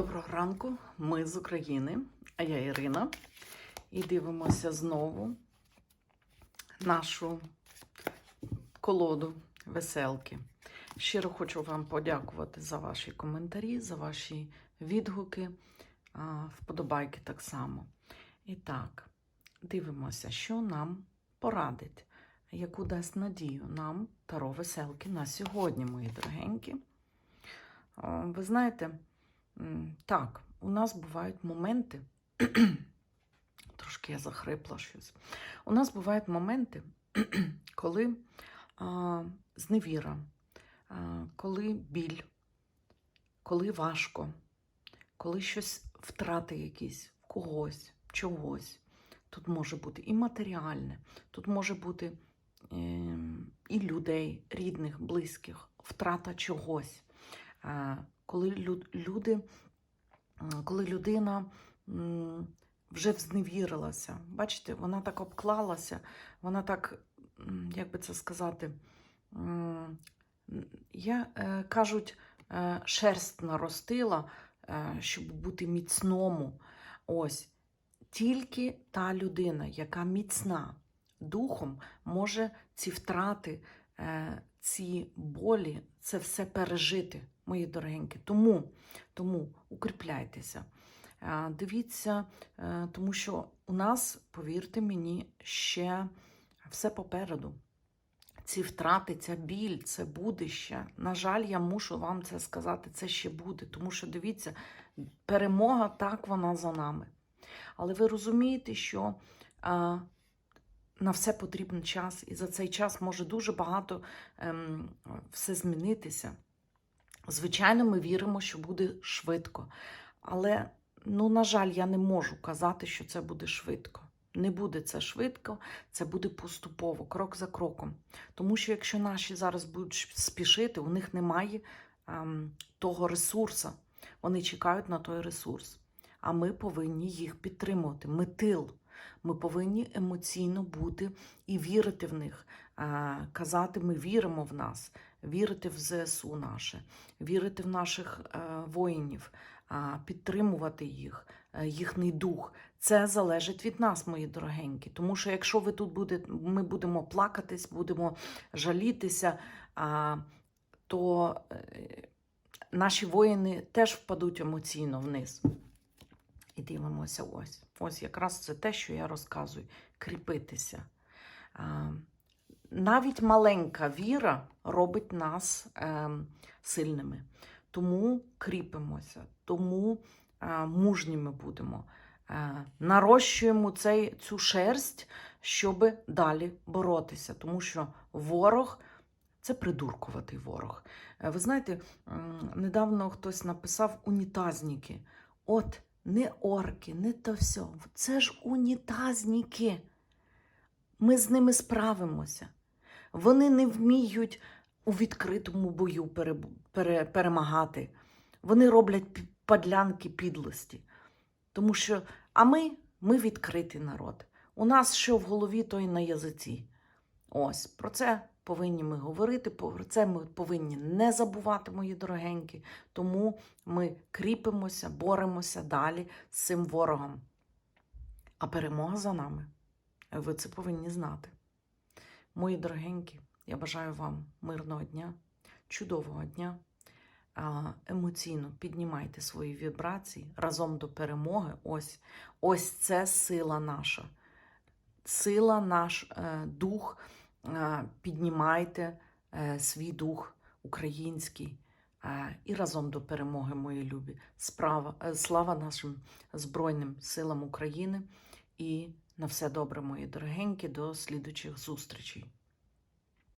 Доброго ранку, ми з України, а я Ірина. І дивимося знову нашу колоду веселки. Щиро хочу вам подякувати за ваші коментарі, за ваші відгуки, вподобайки так само. І так, дивимося, що нам порадить, яку дасть надію нам Таро Веселки на сьогодні, мої дорогенькі. Ви знаєте, так, у нас бувають моменти, трошки я захрипла щось. У нас бувають моменти, коли а, зневіра, а, коли біль, коли важко, коли щось втрати якісь в когось, чогось. Тут може бути і матеріальне, тут може бути е, і людей, рідних, близьких, втрата чогось. Коли люди, коли людина вже взневірилася, бачите, вона так обклалася, вона так, як би це сказати, я, е, кажуть, е, шерсть наростила, е, щоб бути міцному. Ось. Тільки та людина, яка міцна духом, може ці втрати, ці болі, це все пережити, мої дорогенькі. Тому, тому укріпляйтеся. Дивіться, е, тому що у нас, повірте мені, ще все попереду. Ці втрати, ця біль, це буде ще. На жаль, я мушу вам це сказати, це ще буде. Тому що дивіться, перемога так вона за нами. Але ви розумієте, що а, на все потрібен час, і за цей час може дуже багато ем, все змінитися. Звичайно, ми віримо, що буде швидко. Але, ну, на жаль, я не можу казати, що це буде швидко. Не буде це швидко, це буде поступово, крок за кроком. Тому що якщо наші зараз будуть спішити, у них немає ем, того ресурсу. Вони чекають на той ресурс. А ми повинні їх підтримувати. Ми тил. Ми повинні емоційно бути і вірити в них. А, казати, ми віримо в нас, вірити в ЗСУ наше, вірити в наших е, воїнів, підтримувати їх, е, їхній дух. Це залежить від нас, мої дорогенькі. Тому що якщо ви тут будете, ми будемо плакатись, будемо жалітися, то е, наші воїни теж впадуть емоційно вниз. І дивимося ось. Ось якраз це те, що я розказую. Кріпитися. Навіть маленька віра робить нас ем, сильними. Тому кріпимося, тому е, мужніми будемо. Е, нарощуємо цей, цю шерсть, щоб далі боротися. Тому що ворог це придуркуватий ворог. Е, ви знаєте, м, недавно хтось написав унітазніки. От не орки, не то все. Це ж унітазніки. Ми з ними справимося. Вони не вміють у відкритому бою пере, пере, перемагати. Вони роблять подлянки підлості. Тому що, а ми, ми відкритий народ. У нас що в голові, то й на язиці. Ось про це повинні ми говорити, про це ми повинні не забувати, мої дорогенькі. Тому ми кріпимося, боремося далі з цим ворогом. А перемога за нами. Ви це повинні знати. Мої дорогенькі, я бажаю вам мирного дня, чудового дня. Емоційно піднімайте свої вібрації разом до перемоги. Ось, ось це сила наша. Сила наш е, дух. Е, піднімайте е, свій дух український. І разом до перемоги, мої любі. Справа, слава нашим Збройним силам України і на все добре, мої дорогенькі. До слідучих зустрічей.